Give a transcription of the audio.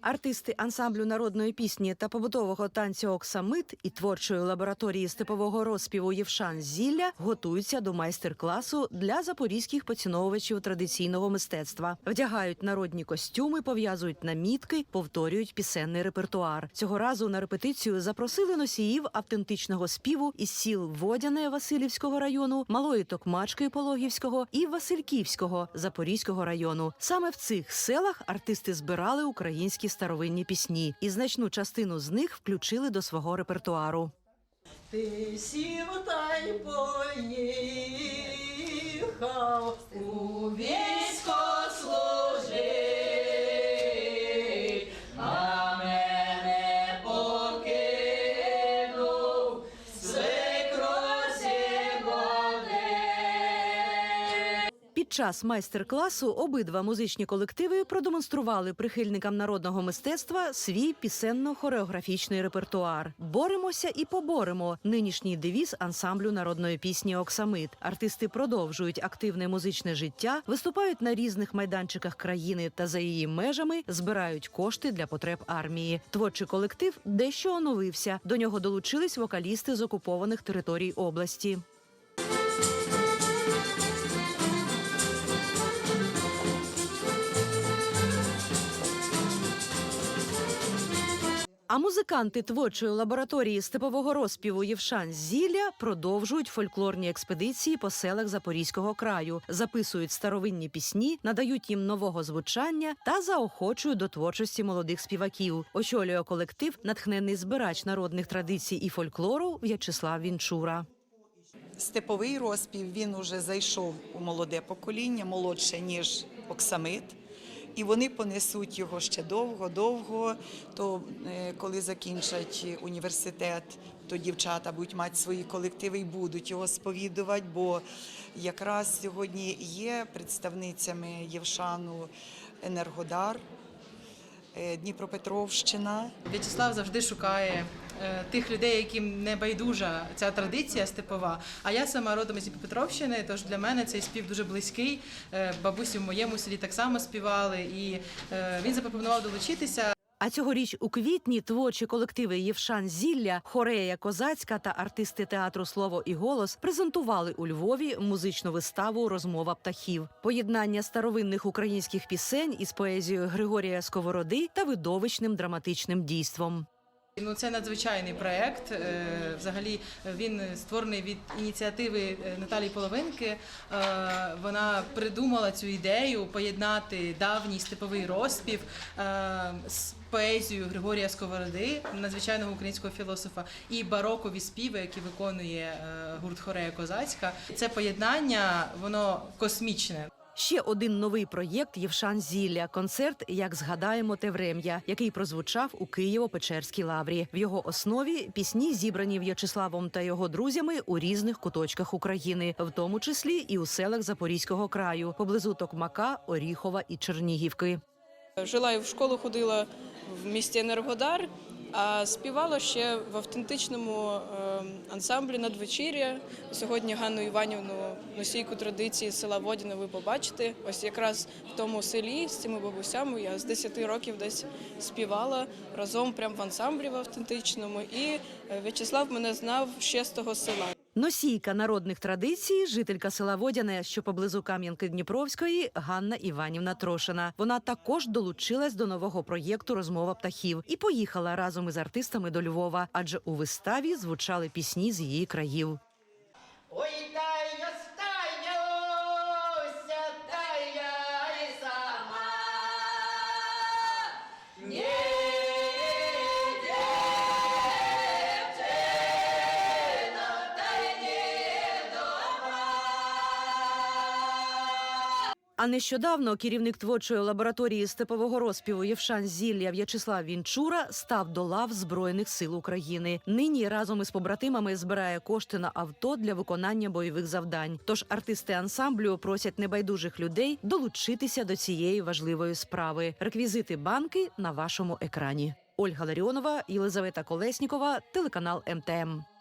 Артисти ансамблю народної пісні та побутового танцю Оксамит і творчої лабораторії степового розпіву Євшан Зілля готуються до майстер-класу для запорізьких поціновувачів традиційного мистецтва. Вдягають народні костюми, пов'язують намітки, повторюють пісенний репертуар. Цього разу на репетицію запросили носіїв автентичного співу із сіл Водяне Васильівського району, Малої Токмачки Пологівського і Васильківського Запорізького району. Саме в цих селах артисти збирали українські старовинні пісні, і значну частину з них включили до свого репертуару. Ти сів та й поїхав у військо Під час майстер-класу обидва музичні колективи продемонстрували прихильникам народного мистецтва свій пісенно-хореографічний репертуар. Боремося і поборемо нинішній девіз ансамблю народної пісні Оксамит. Артисти продовжують активне музичне життя, виступають на різних майданчиках країни та за її межами, збирають кошти для потреб армії. Творчий колектив дещо оновився. До нього долучились вокалісти з окупованих територій області. А музиканти творчої лабораторії степового розпіву Євшан Зілля продовжують фольклорні експедиції по селах Запорізького краю, записують старовинні пісні, надають їм нового звучання та заохочують до творчості молодих співаків. Очолює колектив натхненний збирач народних традицій і фольклору В'ячеслав Вінчура. Степовий розпів він уже зайшов у молоде покоління, молодше ніж Оксамит. І вони понесуть його ще довго-довго. То е, коли закінчать університет, то дівчата будуть мати свої колективи і будуть його сповідувати. Бо якраз сьогодні є представницями Євшану Енергодар, е, Дніпропетровщина. В'ячеслав завжди шукає тих людей, яким не байдужа ця традиція степова. А я сама родом із Дніпропетровщини, тож для мене цей спів дуже близький. Е, бабусі в моєму селі так само співали, і е, він запропонував долучитися. А цьогоріч у квітні творчі колективи Євшан Зілля, Хорея Козацька та артисти театру Слово і голос презентували у Львові музичну виставу Розмова птахів, поєднання старовинних українських пісень із поезією Григорія Сковороди та видовищним драматичним дійством. Ну, це надзвичайний проект. Е, Взагалі він створений від ініціативи е, Наталії Половинки. Е, Вона придумала цю ідею поєднати давній степовий розпів з поезією Григорія Сковороди, надзвичайного українського філософа, і барокові співи, які виконує гурт Хорея Козацька. Це поєднання, воно космічне. Ще один новий проєкт Євшан Зілля концерт Як згадаємо те врем'я, який прозвучав у Києво-Печерській лаврі. В його основі пісні зібрані В'ячеславом та його друзями у різних куточках України, в тому числі і у селах Запорізького краю, поблизу Токмака, Оріхова і Чернігівки. Жила і в школу ходила в місті Енергодар, а співала ще в автентичному ансамблі надвечір'я. Сьогодні Ганну Іванівну, носійку традиції села Водіна ви побачите. Ось якраз в тому селі з цими бабусями я з 10 років десь співала разом прямо в ансамблі в автентичному. І е, В'ячеслав мене знав ще з того села. Носійка народних традицій, жителька села Водяне, що поблизу Кам'янки Дніпровської, Ганна Іванівна Трошина. Вона також долучилась до нового проєкту Розмова птахів і поїхала разом із артистами до Львова, адже у виставі звучали пісні з її країв. А нещодавно керівник творчої лабораторії степового розпіву Євшан Зілля В'ячеслав Вінчура став до лав Збройних сил України. Нині разом із побратимами збирає кошти на авто для виконання бойових завдань. Тож артисти ансамблю просять небайдужих людей долучитися до цієї важливої справи. Реквізити банки на вашому екрані. Ольга Ларіонова, Єлизавета Колеснікова, телеканал МТМ.